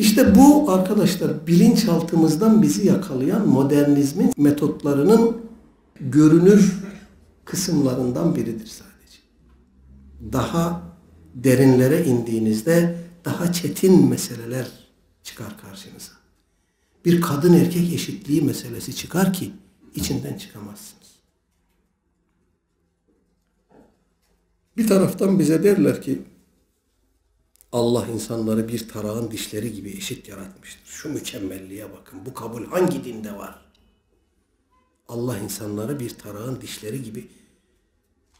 İşte bu arkadaşlar bilinçaltımızdan bizi yakalayan modernizmin metotlarının görünür kısımlarından biridir sadece. Daha derinlere indiğinizde daha çetin meseleler çıkar karşınıza. Bir kadın erkek eşitliği meselesi çıkar ki içinden çıkamazsınız. Bir taraftan bize derler ki Allah insanları bir tarağın dişleri gibi eşit yaratmıştır. Şu mükemmelliğe bakın. Bu kabul hangi dinde var? Allah insanları bir tarağın dişleri gibi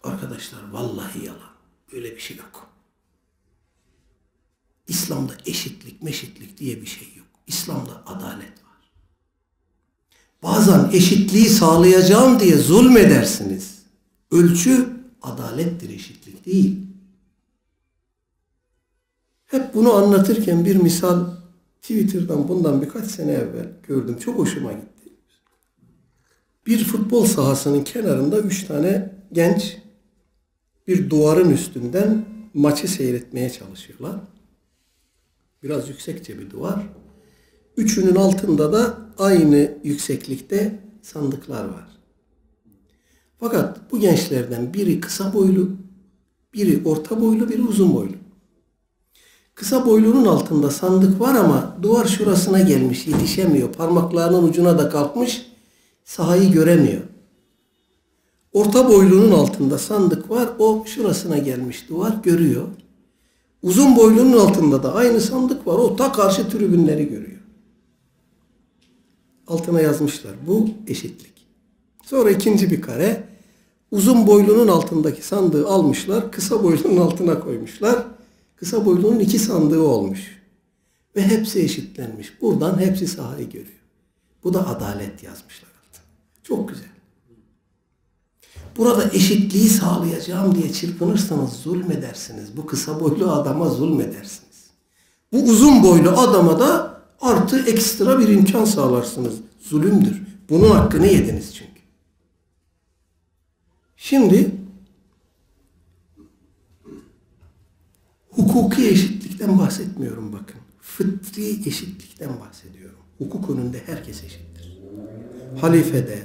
arkadaşlar vallahi yalan. Öyle bir şey yok. İslam'da eşitlik meşitlik diye bir şey yok. İslam'da adalet var. Bazen eşitliği sağlayacağım diye zulmedersiniz. Ölçü adalettir eşitlik değil. Hep bunu anlatırken bir misal Twitter'dan bundan birkaç sene evvel gördüm. Çok hoşuma gitti. Bir futbol sahasının kenarında üç tane genç bir duvarın üstünden maçı seyretmeye çalışıyorlar. Biraz yüksekçe bir duvar. Üçünün altında da aynı yükseklikte sandıklar var. Fakat bu gençlerden biri kısa boylu, biri orta boylu, biri uzun boylu. Kısa boylunun altında sandık var ama duvar şurasına gelmiş, yetişemiyor. Parmaklarının ucuna da kalkmış, sahayı göremiyor. Orta boylunun altında sandık var, o şurasına gelmiş duvar görüyor. Uzun boylunun altında da aynı sandık var, o ta karşı tribünleri görüyor. Altına yazmışlar, bu eşitlik. Sonra ikinci bir kare, uzun boylunun altındaki sandığı almışlar, kısa boylunun altına koymuşlar kısa boylunun iki sandığı olmuş. Ve hepsi eşitlenmiş. Buradan hepsi sahayı görüyor. Bu da adalet yazmışlar. Çok güzel. Burada eşitliği sağlayacağım diye çırpınırsanız zulmedersiniz. Bu kısa boylu adama zulmedersiniz. Bu uzun boylu adama da artı ekstra bir imkan sağlarsınız. Zulümdür. Bunun hakkını yediniz çünkü. Şimdi Hukuki eşitlikten bahsetmiyorum bakın. Fıtri eşitlikten bahsediyorum. Hukuk önünde herkes eşittir. Halife de,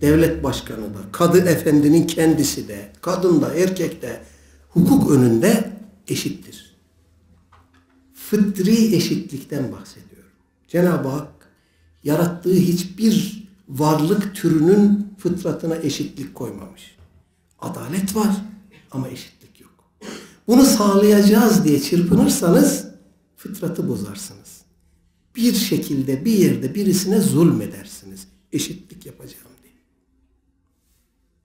devlet başkanı da, kadı efendinin kendisi de, kadın da, erkek de hukuk önünde eşittir. Fıtri eşitlikten bahsediyorum. Cenab-ı Hak yarattığı hiçbir varlık türünün fıtratına eşitlik koymamış. Adalet var ama eşit bunu sağlayacağız diye çırpınırsanız fıtratı bozarsınız. Bir şekilde bir yerde birisine zulmedersiniz. Eşitlik yapacağım.